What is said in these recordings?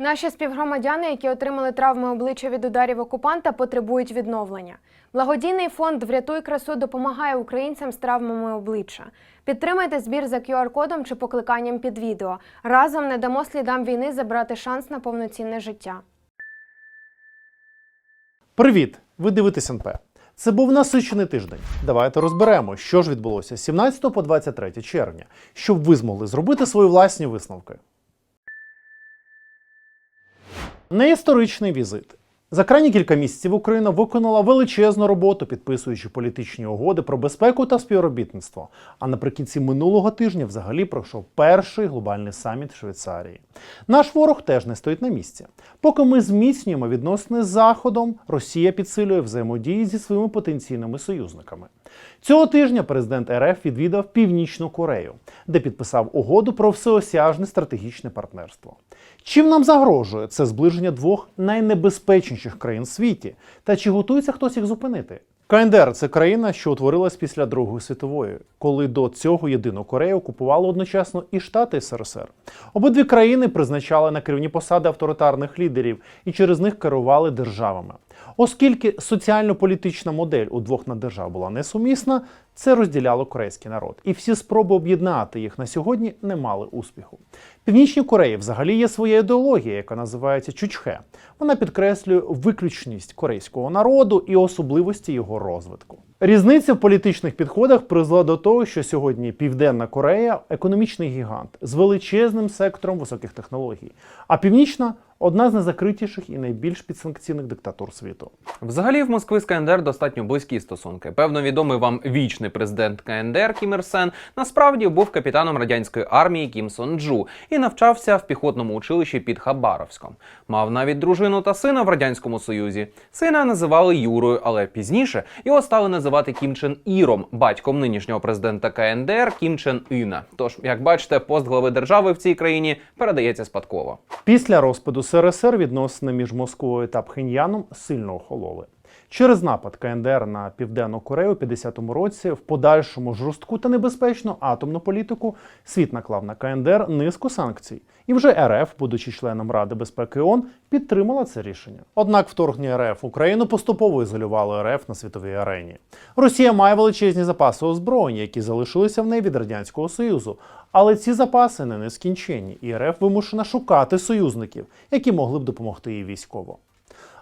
Наші співгромадяни, які отримали травми обличчя від ударів окупанта, потребують відновлення. Благодійний фонд Врятуй красу допомагає українцям з травмами обличчя. Підтримайте збір за QR-кодом чи покликанням під відео. Разом не дамо слідам війни забрати шанс на повноцінне життя. Привіт! Ви дивитесь НП. Це був насичений тиждень. Давайте розберемо, що ж відбулося з 17 по 23 червня, щоб ви змогли зробити свої власні висновки. Неісторичний візит. За крайні кілька місяців Україна виконала величезну роботу, підписуючи політичні угоди про безпеку та співробітництво. А наприкінці минулого тижня взагалі пройшов перший глобальний саміт в Швейцарії. Наш ворог теж не стоїть на місці. Поки ми зміцнюємо відносини з Заходом, Росія підсилює взаємодії зі своїми потенційними союзниками. Цього тижня президент РФ відвідав Північну Корею, де підписав угоду про всеосяжне стратегічне партнерство. Чим нам загрожує це зближення двох найнебезпечніших країн в світі? Та чи готується хтось їх зупинити? КНДР це країна, що утворилась після Другої світової, коли до цього єдину Корею окупували одночасно і Штати СРСР. Обидві країни призначали на керівні посади авторитарних лідерів і через них керували державами. Оскільки соціально-політична модель у двох наддержав була несумісна, це розділяло корейський народ, і всі спроби об'єднати їх на сьогодні не мали успіху. Північній Кореї взагалі є своя ідеологія, яка називається чучхе. Вона підкреслює виключність корейського народу і особливості його розвитку. Різниця в політичних підходах призвела до того, що сьогодні Південна Корея економічний гігант з величезним сектором високих технологій, а північна одна з найзакритіших і найбільш підсанкційних диктатур світу. Взагалі, в Москви з КНДР достатньо близькі стосунки. Певно, відомий вам вічний президент КНДР Кім Ір Сен насправді був капітаном радянської армії Кім Сон Джу і навчався в піхотному училищі під Хабаровськом. Мав навіть дружину та сина в радянському союзі. Сина називали Юрою, але пізніше його стали називати Кім Чен Іром, батьком нинішнього президента КНДР Кім Чен Іна. Тож, як бачите, пост глави держави в цій країні передається спадково. Після розпаду СРСР відносини між Москвою та Пхеньяном сильно охололи. Через напад КНДР на Південну Корею у 50-му році, в подальшому жорстку та небезпечну атомну політику, світ наклав на КНДР низку санкцій. І вже РФ, будучи членом Ради безпеки ООН, підтримала це рішення. Однак вторгнення РФ Україну поступово ізолювало РФ на світовій арені. Росія має величезні запаси озброєння, які залишилися в неї від радянського союзу. Але ці запаси не нескінченні, і РФ вимушена шукати союзників, які могли б допомогти їй військово.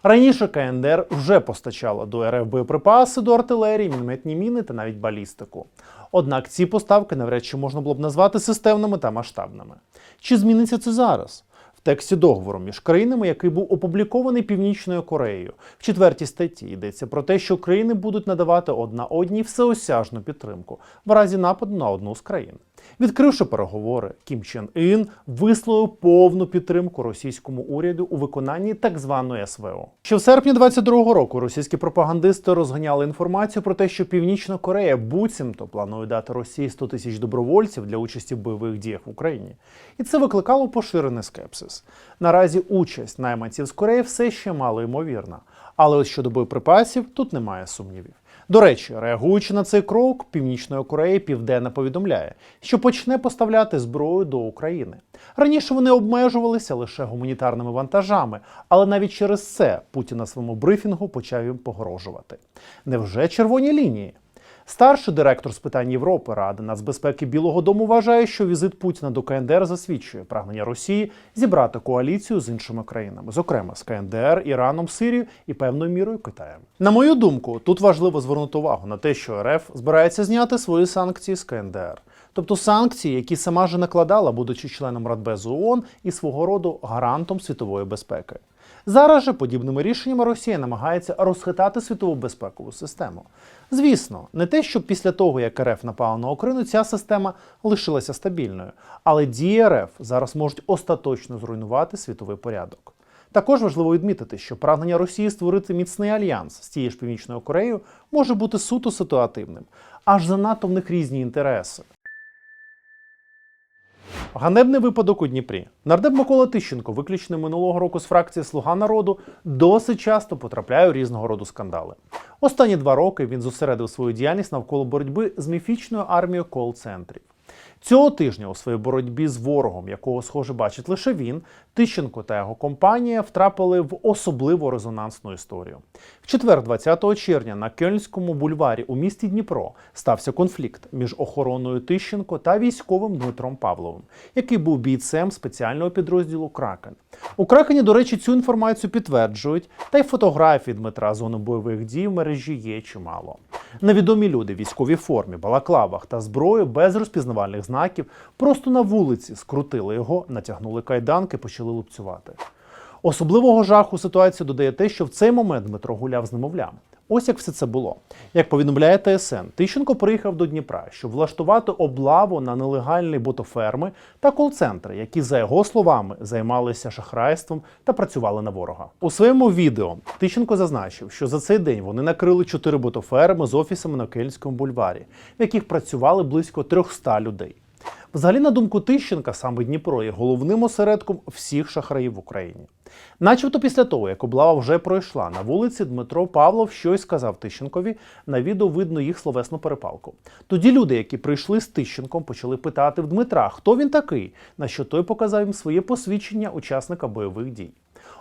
Раніше КНДР вже постачала до РФ боєприпаси до артилерії, мінометні міни та навіть балістику. Однак ці поставки навряд чи можна було б назвати системними та масштабними. Чи зміниться це зараз? В тексті договору між країнами, який був опублікований Північною Кореєю, в четвертій статті йдеться про те, що країни будуть надавати одна одній всеосяжну підтримку в разі нападу на одну з країн. Відкривши переговори, Кім Чен Ін висловив повну підтримку російському уряду у виконанні так званої СВО. Ще в серпні 22-го року російські пропагандисти розганяли інформацію про те, що Північна Корея буцімто планує дати Росії 100 тисяч добровольців для участі в бойових діях в Україні, і це викликало поширений скепсис. Наразі участь найманців з Кореї все ще мало ймовірна, але ось щодо боєприпасів тут немає сумнівів. До речі, реагуючи на цей крок, Північної Кореї Південна повідомляє, що почне поставляти зброю до України. Раніше вони обмежувалися лише гуманітарними вантажами, але навіть через це Путін на своєму брифінгу почав їм погрожувати. Невже червоні лінії? Старший директор з питань Європи Ради нацбезпеки Білого Дому вважає, що візит Путіна до КНДР засвідчує прагнення Росії зібрати коаліцію з іншими країнами, зокрема з КНДР, Іраном, Сирією і певною мірою Китаєм. На мою думку, тут важливо звернути увагу на те, що РФ збирається зняти свої санкції з КНДР. Тобто санкції, які сама ж накладала, будучи членом Радбезу ООН і свого роду гарантом світової безпеки. Зараз же подібними рішеннями Росія намагається розхитати світову безпекову систему. Звісно, не те, щоб після того, як РФ напала на Україну, ця система лишилася стабільною, але дії РФ зараз можуть остаточно зруйнувати світовий порядок. Також важливо відмітити, що прагнення Росії створити міцний альянс з тією ж Північною Кореєю може бути суто ситуативним, аж занадто в них різні інтереси. Ганебний випадок у Дніпрі. Нардеп Микола Тищенко, виключений минулого року з фракції Слуга народу, досить часто потрапляє у різного роду скандали. Останні два роки він зосередив свою діяльність навколо боротьби з міфічною армією кол-центрів. Цього тижня у своїй боротьбі з ворогом, якого схоже бачить лише він, Тищенко та його компанія втрапили в особливо резонансну історію. В четвер, 20 червня, на Кельнському бульварі у місті Дніпро стався конфлікт між охороною Тищенко та військовим Дмитром Павловим, який був бійцем спеціального підрозділу Кракен. У Кракені, до речі, цю інформацію підтверджують, та й фотографій Дмитра зони бойових дій в мережі є чимало. Невідомі люди в військовій формі, балаклавах та зброї без розпізнавальних знаків просто на вулиці скрутили його, натягнули кайданки, почали лупцювати. Особливого жаху ситуацію додає те, що в цей момент Дмитро гуляв з немовлям. Ось як все це було. Як повідомляє ТСН, Тищенко приїхав до Дніпра, щоб влаштувати облаву на нелегальні ботоферми та кол-центри, які, за його словами, займалися шахрайством та працювали на ворога. У своєму відео Тищенко зазначив, що за цей день вони накрили чотири ботоферми з офісами на Кельнському бульварі, в яких працювали близько 300 людей. Взагалі, на думку Тищенка, саме Дніпро є головним осередком всіх шахраїв в Україні. Начебто після того, як облава вже пройшла, на вулиці Дмитро Павлов щось сказав Тищенкові, на відео видно їх словесну перепалку. Тоді люди, які прийшли з Тищенком, почали питати в Дмитра, хто він такий, на що той показав їм своє посвідчення учасника бойових дій.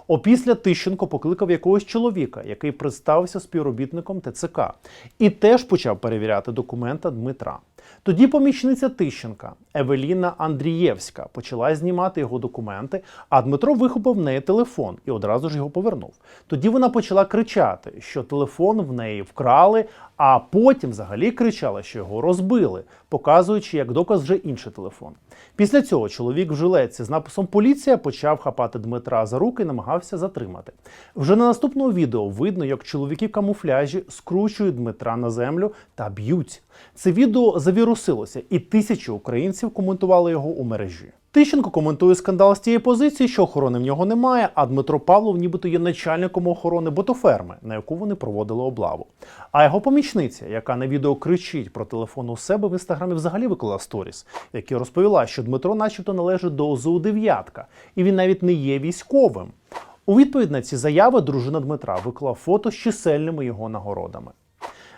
Опісля Тищенко покликав якогось чоловіка, який представився співробітником ТЦК, і теж почав перевіряти документа Дмитра. Тоді помічниця Тищенка Евеліна Андрієвська почала знімати його документи, а Дмитро вихопив в неї телефон і одразу ж його повернув. Тоді вона почала кричати, що телефон в неї вкрали, а потім взагалі кричала, що його розбили, показуючи як доказ вже інший телефон. Після цього чоловік в жилетці з написом Поліція почав хапати Дмитра за руки і намагався затримати. Вже на наступному відео видно, як чоловіки в камуфляжі скручують Дмитра на землю та б'ють. Це відео завірусилося, і тисячі українців коментували його у мережі. Тищенко коментує скандал з тієї позиції, що охорони в нього немає, а Дмитро Павлов нібито є начальником охорони ботоферми, на яку вони проводили облаву. А його помічниця, яка на відео кричить про телефон у себе в інстаграмі, взагалі виклала сторіс, в розповіла, що Дмитро, начебто, належить до ОЗУ дев'ятка, і він навіть не є військовим. У відповідь на ці заяви дружина Дмитра виклала фото з чисельними його нагородами.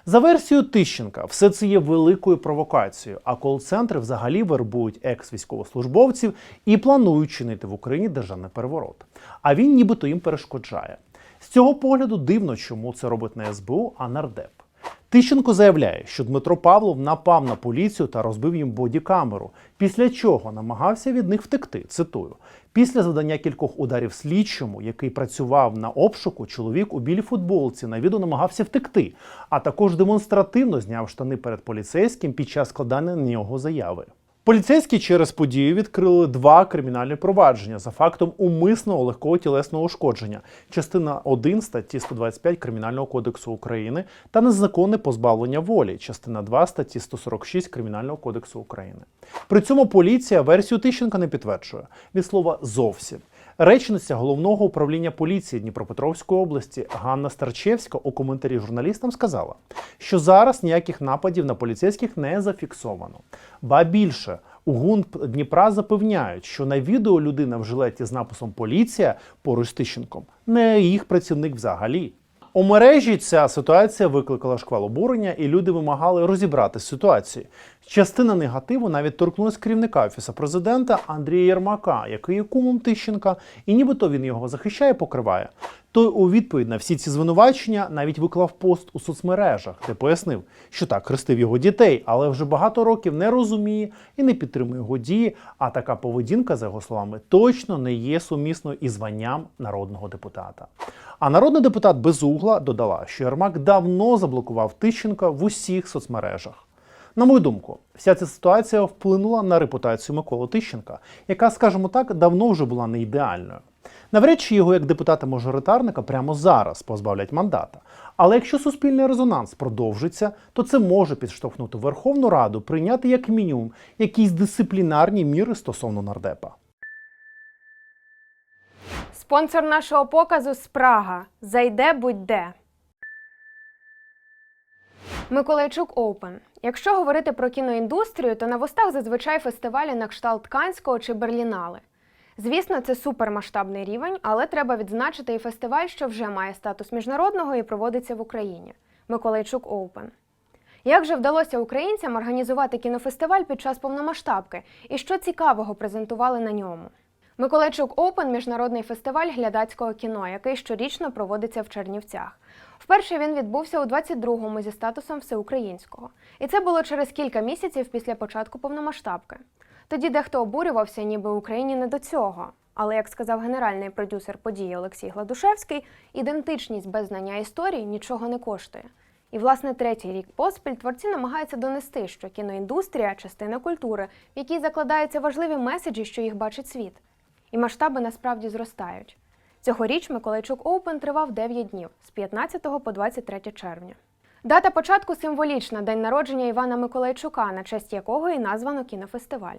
За версією Тищенка, все це є великою провокацією, а кол-центри взагалі вербують екс-військовослужбовців і планують чинити в Україні державний переворот. А він нібито їм перешкоджає. З цього погляду дивно, чому це робить не СБУ, а нардеп. Тищенко заявляє, що Дмитро Павлов напав на поліцію та розбив їм бодікамеру, після чого намагався від них втекти. Цитую: після завдання кількох ударів слідчому, який працював на обшуку, чоловік у білій футболці на відео намагався втекти, а також демонстративно зняв штани перед поліцейським під час складання на нього заяви. Поліцейські через подію відкрили два кримінальні провадження за фактом умисного легкого тілесного ушкодження, частина 1 статті 125 Кримінального кодексу України та незаконне позбавлення волі, частина 2 статті 146 Кримінального кодексу України. При цьому поліція версію Тищенка не підтверджує від слова зовсім. Речниця головного управління поліції Дніпропетровської області Ганна Старчевська у коментарі журналістам сказала, що зараз ніяких нападів на поліцейських не зафіксовано. Ба більше у ГУНП Дніпра запевняють, що на відео людина в жилеті з написом Поліція поруч з Тищенком не їх працівник взагалі. У мережі ця ситуація викликала шквал обурення, і люди вимагали розібрати ситуацію. Частина негативу навіть торкнулась керівника офісу президента Андрія Єрмака, який є кумом Тищенка, і нібито він його захищає, покриває. Той у відповідь на всі ці звинувачення навіть виклав пост у соцмережах, де пояснив, що так хрестив його дітей, але вже багато років не розуміє і не підтримує його дії. А така поведінка, за його словами, точно не є сумісною із званням народного депутата. А народний депутат Безугла додала, що Єрмак давно заблокував Тищенка в усіх соцмережах. На мою думку, вся ця ситуація вплинула на репутацію Миколи Тищенка, яка, скажімо так, давно вже була не ідеальною. Навряд чи його як депутата-мажоритарника прямо зараз позбавлять мандата. Але якщо суспільний резонанс продовжиться, то це може підштовхнути Верховну Раду прийняти як мінімум якісь дисциплінарні міри стосовно нардепа. Спонсор нашого показу Спрага. Зайде будь-де. Миколайчук Оупен. Якщо говорити про кіноіндустрію, то на вустах зазвичай фестивалі на кшталт Канського чи Берлінали. Звісно, це супермасштабний рівень, але треба відзначити і фестиваль, що вже має статус міжнародного і проводиться в Україні. Миколайчук Оупен. Як же вдалося українцям організувати кінофестиваль під час повномасштабки? І що цікавого презентували на ньому? Миколайчук Оупен міжнародний фестиваль глядацького кіно, який щорічно проводиться в Чернівцях. Вперше він відбувся у 22-му зі статусом всеукраїнського. І це було через кілька місяців після початку повномасштабки. Тоді дехто обурювався, ніби Україні не до цього. Але як сказав генеральний продюсер події Олексій Гладушевський, ідентичність без знання історії нічого не коштує. І, власне, третій рік поспіль творці намагаються донести, що кіноіндустрія частина культури, в якій закладаються важливі меседжі, що їх бачить світ. І масштаби насправді зростають. Цьогоріч Миколайчук Оупен тривав 9 днів з 15 по 23 червня. Дата початку символічна день народження Івана Миколайчука, на честь якого і названо кінофестиваль.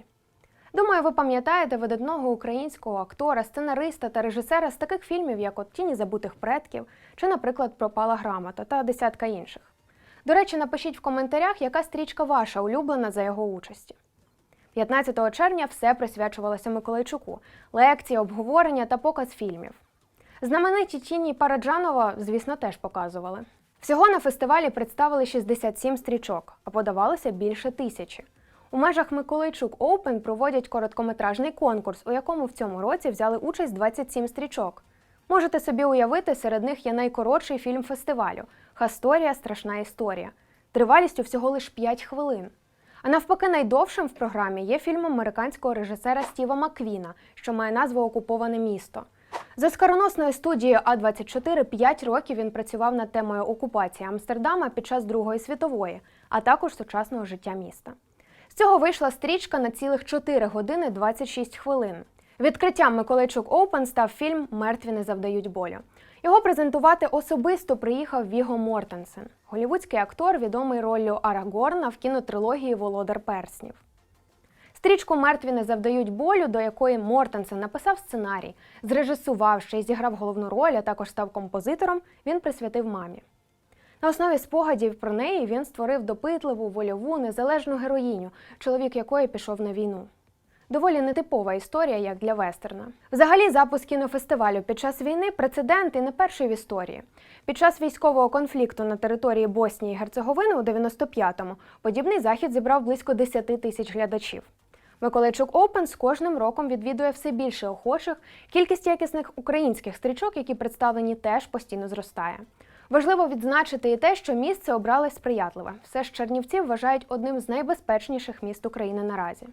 Думаю, ви пам'ятаєте видатного українського актора, сценариста та режисера з таких фільмів, як от Тіні забутих предків чи, наприклад, Пропала грамота та десятка інших. До речі, напишіть в коментарях, яка стрічка ваша улюблена за його участі. 15 червня все присвячувалося Миколайчуку: лекції, обговорення та показ фільмів. Знамениті тіні Параджанова, звісно, теж показували. Всього на фестивалі представили 67 стрічок, а подавалося більше тисячі. У межах Миколайчук Оупен проводять короткометражний конкурс, у якому в цьому році взяли участь 27 стрічок. Можете собі уявити, серед них є найкоротший фільм фестивалю Хасторія Страшна історія, тривалістю всього лиш 5 хвилин. А навпаки, найдовшим в програмі є фільм американського режисера Стіва Маквіна, що має назву Окуповане місто. За скароносною студією А24 5 років він працював над темою окупації Амстердама під час Другої світової, а також сучасного життя міста. З цього вийшла стрічка на цілих 4 години 26 хвилин. Відкриттям Миколайчук Оупен став фільм Мертві не завдають болю. Його презентувати особисто приїхав Віго Мортенсен, голівудський актор, відомий роллю Арагорна в кінотрилогії Володар Перснів. Стрічку Мертві не завдають болю, до якої Мортенсен написав сценарій, зрежисував ще й зіграв головну роль, а також став композитором, він присвятив мамі. На основі спогадів про неї він створив допитливу, вольову, незалежну героїню, чоловік якої пішов на війну. Доволі нетипова історія, як для вестерна. Взагалі, запуск кінофестивалю під час війни прецедент і не перший в історії. Під час військового конфлікту на території Боснії і Герцеговини у 95-му подібний захід зібрав близько 10 тисяч глядачів. Миколайчук Оупен з кожним роком відвідує все більше охочих. Кількість якісних українських стрічок, які представлені, теж постійно зростає. Важливо відзначити і те, що місце обрали сприятливе. Все ж Чернівці вважають одним з найбезпечніших міст України наразі.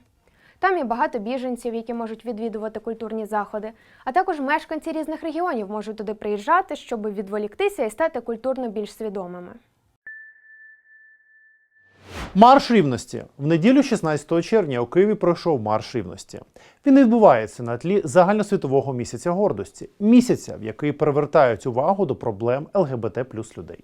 Там є багато біженців, які можуть відвідувати культурні заходи, а також мешканці різних регіонів можуть туди приїжджати, щоб відволіктися і стати культурно більш свідомими. Марш рівності в неділю 16 червня у Києві пройшов марш рівності. Він відбувається на тлі загальносвітового місяця гордості, місяця, в який привертають увагу до проблем ЛГБТ плюс людей.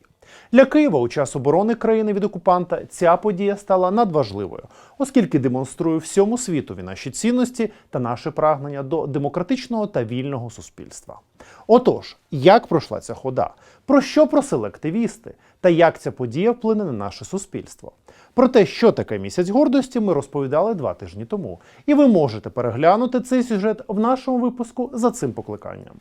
Для Києва у час оборони країни від окупанта ця подія стала надважливою, оскільки демонструє всьому світові наші цінності та наше прагнення до демократичного та вільного суспільства. Отож, як пройшла ця хода? Про що просили активісти? Та як ця подія вплине на наше суспільство? Про те, що таке місяць гордості, ми розповідали два тижні тому, і ви можете переглянути цей сюжет в нашому випуску за цим покликанням.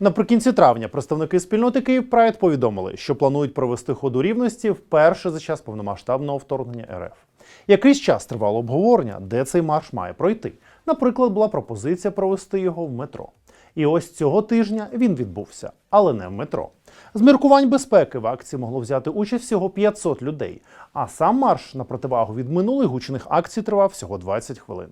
Наприкінці травня представники спільноти Київ Прайд повідомили, що планують провести ходу рівності вперше за час повномасштабного вторгнення РФ. Якийсь час тривало обговорення, де цей марш має пройти. Наприклад, була пропозиція провести його в метро. І ось цього тижня він відбувся, але не в метро. З міркувань безпеки в акції могло взяти участь всього 500 людей, а сам марш на противагу від минулих гучних акцій тривав всього 20 хвилин.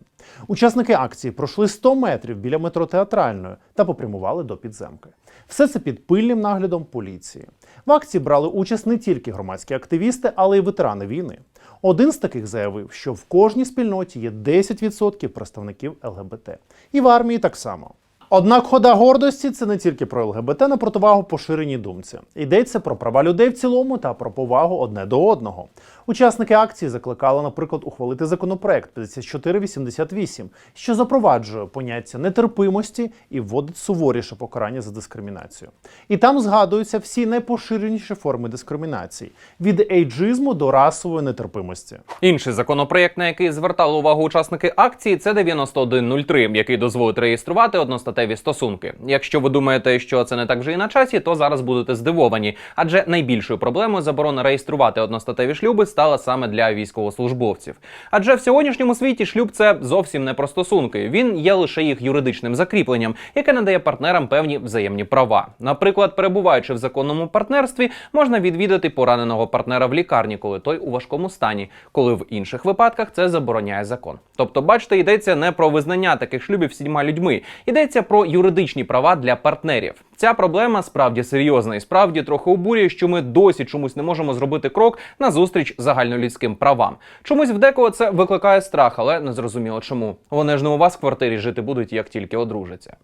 Учасники акції пройшли 100 метрів біля метро театральної та попрямували до підземки. Все це під пильним наглядом поліції. В акції брали участь не тільки громадські активісти, але й ветерани війни. Один з таких заявив, що в кожній спільноті є 10% представників ЛГБТ. І в армії так само. Однак хода гордості це не тільки про ЛГБТ на противагу поширеній думці. Йдеться про права людей в цілому та про повагу одне до одного. Учасники акції закликали, наприклад, ухвалити законопроект 5488, що запроваджує поняття нетерпимості і вводить суворіше покарання за дискримінацію. І там згадуються всі найпоширеніші форми дискримінації від ейджизму до расової нетерпимості. Інший законопроєкт, на який звертали увагу учасники акції, це 9103, який дозволить реєструвати одностатеві одностатеві стосунки. Якщо ви думаєте, що це не так вже і на часі, то зараз будете здивовані. Адже найбільшою проблемою заборона реєструвати одностатеві шлюби стала саме для військовослужбовців. Адже в сьогоднішньому світі шлюб це зовсім не про стосунки. Він є лише їх юридичним закріпленням, яке надає партнерам певні взаємні права. Наприклад, перебуваючи в законному партнерстві, можна відвідати пораненого партнера в лікарні, коли той у важкому стані, коли в інших випадках це забороняє закон. Тобто, бачите, йдеться не про визнання таких шлюбів всіма людьми, йдеться про юридичні права для партнерів. Ця проблема справді серйозна і справді трохи обурює, що ми досі чомусь не можемо зробити крок на зустріч загальнолюдським правам. Чомусь в декого це викликає страх, але не зрозуміло чому. Вони ж не у вас в квартирі жити будуть, як тільки одружаться.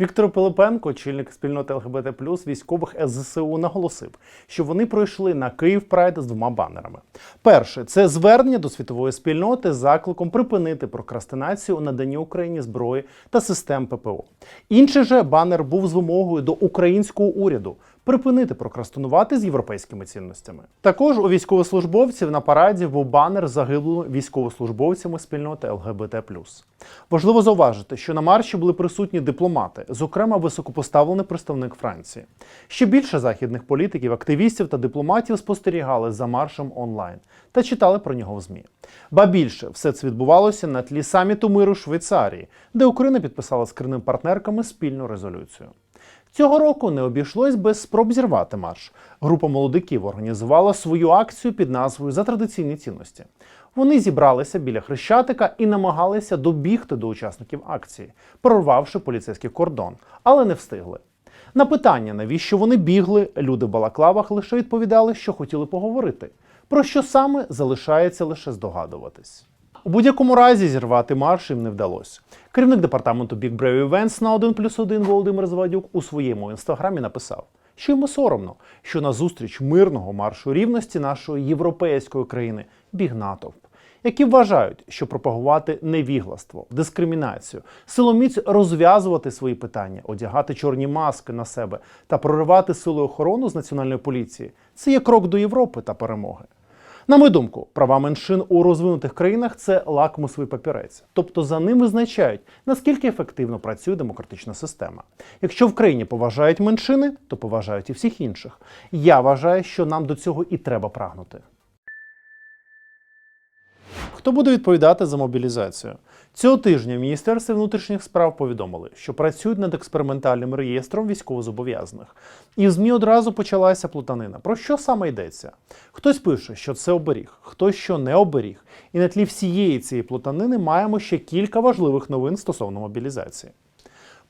Віктор Пилипенко, очільник спільноти ЛГБТ військових СЗСУ, наголосив, що вони пройшли на Київ Прайд з двома банерами. Перше це звернення до світової спільноти з закликом припинити прокрастинацію у наданні Україні зброї та систем ППО. Інший же банер був з вимогою до українського уряду припинити прокрастинувати з європейськими цінностями. Також у військовослужбовців на параді був банер з загиблими військовослужбовцями спільноти ЛГБТ. Важливо зауважити, що на марші були присутні дипломати, зокрема високопоставлений представник Франції. Ще більше західних політиків, активістів та дипломатів спостерігали за маршем онлайн та читали про нього в ЗМІ. Ба більше все це відбувалося на тлі саміту миру Швейцарії, де Україна підписала з керівними партнерками спільну резолюцію. Цього року не обійшлось без спроб зірвати марш. Група молодиків організувала свою акцію під назвою За традиційні цінності. Вони зібралися біля хрещатика і намагалися добігти до учасників акції, прорвавши поліцейський кордон, але не встигли. На питання, навіщо вони бігли, люди в балаклавах лише відповідали, що хотіли поговорити. Про що саме залишається лише здогадуватись. У будь-якому разі зірвати марш їм не вдалося. Керівник департаменту Big Brave Events на 1 плюс 1 Володимир Звадюк у своєму інстаграмі написав, що йому соромно, що на зустріч мирного маршу рівності нашої європейської країни біг натовп, які вважають, що пропагувати невігластво, дискримінацію, силоміць розв'язувати свої питання, одягати чорні маски на себе та проривати силу охорону з національної поліції це є крок до Європи та перемоги. На мою думку, права меншин у розвинутих країнах це лакмусовий папірець, тобто за ним визначають, наскільки ефективно працює демократична система. Якщо в країні поважають меншини, то поважають і всіх інших. Я вважаю, що нам до цього і треба прагнути. Хто буде відповідати за мобілізацію? Цього тижня в Міністерстві внутрішніх справ повідомили, що працюють над експериментальним реєстром військовозобов'язаних. І в ЗМІ одразу почалася плутанина. Про що саме йдеться? Хтось пише, що це оберіг, хтось що не оберіг. І на тлі всієї цієї плутанини маємо ще кілька важливих новин стосовно мобілізації.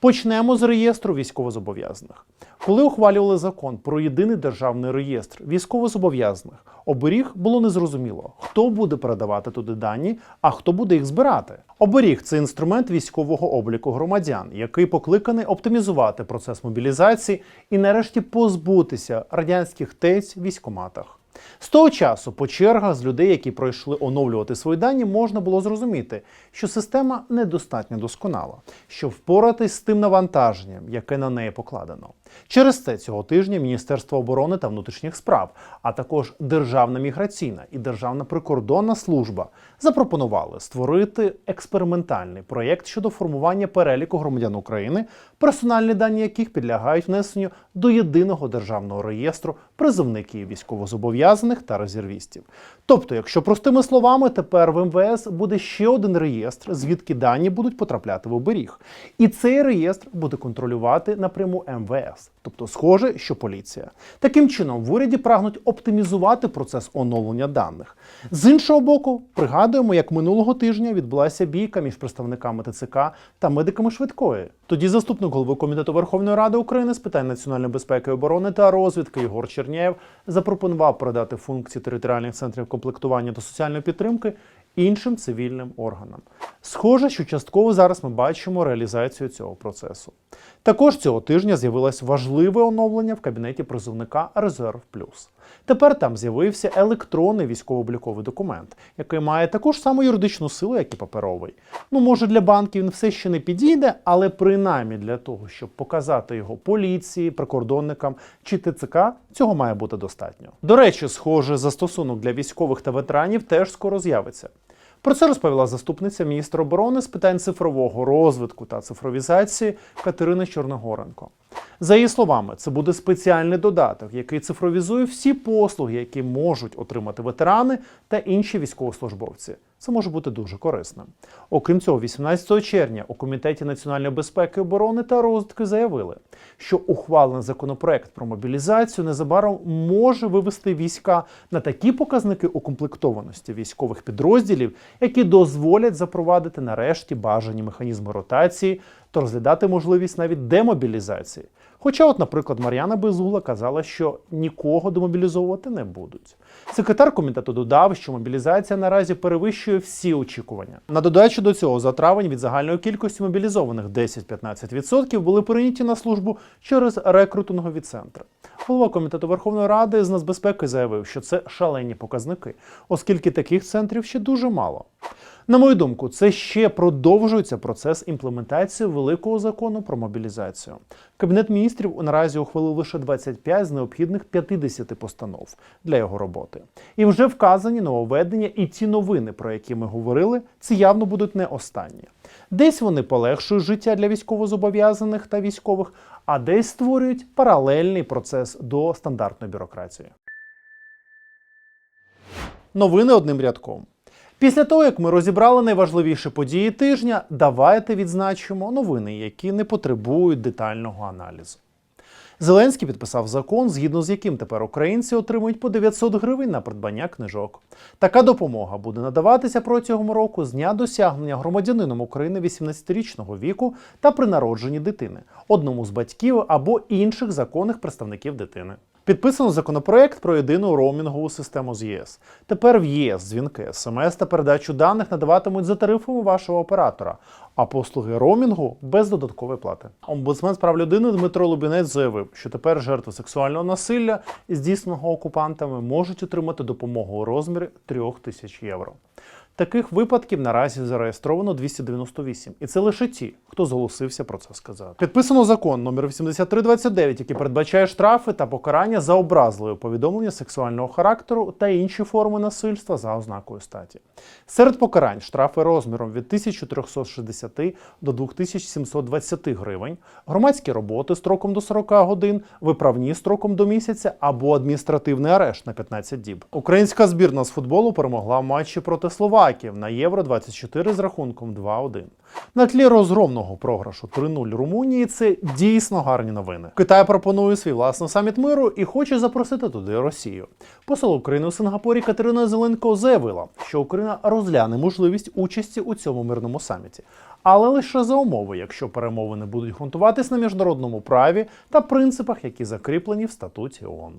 Почнемо з реєстру військовозобов'язаних. Коли ухвалювали закон про єдиний державний реєстр військовозобов'язаних, оберіг було незрозуміло, хто буде передавати туди дані, а хто буде їх збирати. Оберіг це інструмент військового обліку громадян, який покликаний оптимізувати процес мобілізації і нарешті позбутися радянських тець в військоматах. З того часу по чергах з людей, які пройшли оновлювати свої дані, можна було зрозуміти, що система недостатньо досконала, щоб впоратись з тим навантаженням, яке на неї покладено. Через це цього тижня Міністерство оборони та внутрішніх справ, а також Державна міграційна і Державна прикордонна служба запропонували створити експериментальний проєкт щодо формування переліку громадян України, персональні дані яких підлягають внесенню до єдиного державного реєстру призовників військовозобов'язаних та резервістів. Тобто, якщо простими словами, тепер в МВС буде ще один реєстр, звідки дані будуть потрапляти в оберіг. І цей реєстр буде контролювати напряму МВС. Тобто, схоже, що поліція. Таким чином, в уряді прагнуть оптимізувати процес оновлення даних. З іншого боку, пригадуємо, як минулого тижня відбулася бійка між представниками ТЦК та медиками швидкої. Тоді заступник голови комітету Верховної Ради України з питань національної безпеки, оборони та розвідки Єгор Чернєєв запропонував передати функції територіальних центрів комплектування та соціальної підтримки іншим цивільним органам. Схоже, що частково зараз ми бачимо реалізацію цього процесу. Також цього тижня з'явилось важливе оновлення в кабінеті призовника Резерв Плюс. Тепер там з'явився електронний військово-обліковий документ, який має таку ж саму юридичну силу, як і паперовий. Ну, може, для банків він все ще не підійде, але принаймні для того, щоб показати його поліції, прикордонникам чи ТЦК, цього має бути достатньо. До речі, схоже, застосунок для військових та ветеранів теж скоро з'явиться. Про це розповіла заступниця міністра оборони з питань цифрового розвитку та цифровізації Катерина Чорногоренко. За її словами, це буде спеціальний додаток, який цифровізує всі послуги, які можуть отримати ветерани та інші військовослужбовці. Це може бути дуже корисним. Окрім цього, 18 червня у комітеті національної безпеки, оборони та розвитку заявили, що ухвалений законопроект про мобілізацію незабаром може вивести війська на такі показники укомплектованості військових підрозділів, які дозволять запровадити нарешті бажані механізми ротації та розглядати можливість навіть демобілізації. Хоча, от, наприклад, Мар'яна Безугла казала, що нікого демобілізовувати не будуть. Секретар комітету додав, що мобілізація наразі перевищує всі очікування. На додачу до цього, за травень від загальної кількості мобілізованих 10-15% були прийняті на службу через рекрутингові центри. Голова комітету Верховної Ради з нацбезпеки заявив, що це шалені показники, оскільки таких центрів ще дуже мало. На мою думку, це ще продовжується процес імплементації великого закону про мобілізацію. Кабінет міністрів наразі ухвалив лише 25 з необхідних 50 постанов для його роботи. І вже вказані нововведення і ті новини, про які ми говорили, це явно будуть не останні. Десь вони полегшують життя для військовозобов'язаних та військових, а десь створюють паралельний процес до стандартної бюрократії. Новини одним рядком. Після того, як ми розібрали найважливіші події тижня, давайте відзначимо новини, які не потребують детального аналізу. Зеленський підписав закон, згідно з яким тепер українці отримують по 900 гривень на придбання книжок. Така допомога буде надаватися протягом року з дня досягнення громадянином України 18-річного віку та при народженні дитини, одному з батьків або інших законних представників дитини. Підписано законопроект про єдину роумінгову систему з ЄС. Тепер в ЄС дзвінки, смс та передачу даних надаватимуть за тарифами вашого оператора, а послуги роумінгу без додаткової плати. Омбудсмен з прав людини Дмитро Лубінець заявив, що тепер жертви сексуального насилля, здійсненого окупантами, можуть отримати допомогу у розмірі 3 тисяч євро. Таких випадків наразі зареєстровано 298, і це лише ті, хто зголосився про це сказати. Підписано закон номер 8329, який передбачає штрафи та покарання за образливе повідомлення сексуального характеру та інші форми насильства за ознакою статі. Серед покарань штрафи розміром від 1360 до 2720 гривень, громадські роботи строком до 40 годин, виправні строком до місяця або адміністративний арешт на 15 діб. Українська збірна з футболу перемогла в матчі проти Словаків на Євро 24 з рахунком 2-1. На тлі розгромного програшу 3-0 Румунії це дійсно гарні новини. Китай пропонує свій власний саміт миру і хоче запросити туди Росію. Посол України у Сингапурі Катерина Зеленко заявила, що Україна розгляне можливість участі у цьому мирному саміті, але лише за умови, якщо перемовини будуть ґрунтуватись на міжнародному праві та принципах, які закріплені в статуті ООН.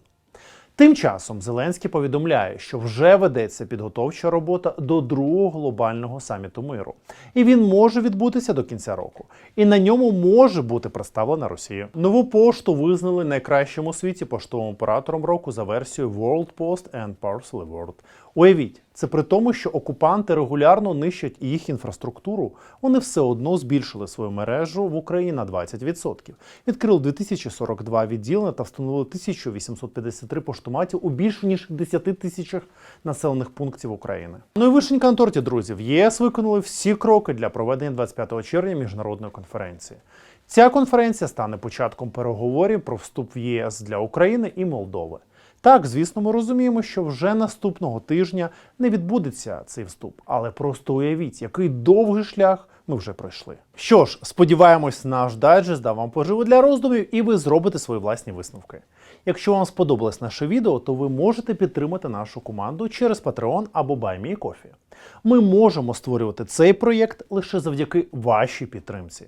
Тим часом Зеленський повідомляє, що вже ведеться підготовча робота до другого глобального саміту миру, і він може відбутися до кінця року. І на ньому може бути представлена Росія. Нову пошту визнали найкращим у світі поштовим оператором року за версією World Post and Parcel World. Уявіть, це при тому, що окупанти регулярно нищать їх інфраструктуру. Вони все одно збільшили свою мережу в Україні на 20%. Відкрили 2042 відділення та встановили 1853 поштоматів у більше ніж 10 тисячах населених пунктів України. Ну і вишенька на торті, друзі, в ЄС виконали всі кроки для проведення 25 червня міжнародної конференції. Ця конференція стане початком переговорів про вступ в ЄС для України і Молдови. Так, звісно, ми розуміємо, що вже наступного тижня не відбудеться цей вступ, але просто уявіть, який довгий шлях ми вже пройшли. Що ж, сподіваємось, наш дайджест дав вам поживу для роздумів, і ви зробите свої власні висновки. Якщо вам сподобалось наше відео, то ви можете підтримати нашу команду через Patreon або BuyMeCoffee. Ми можемо створювати цей проєкт лише завдяки вашій підтримці.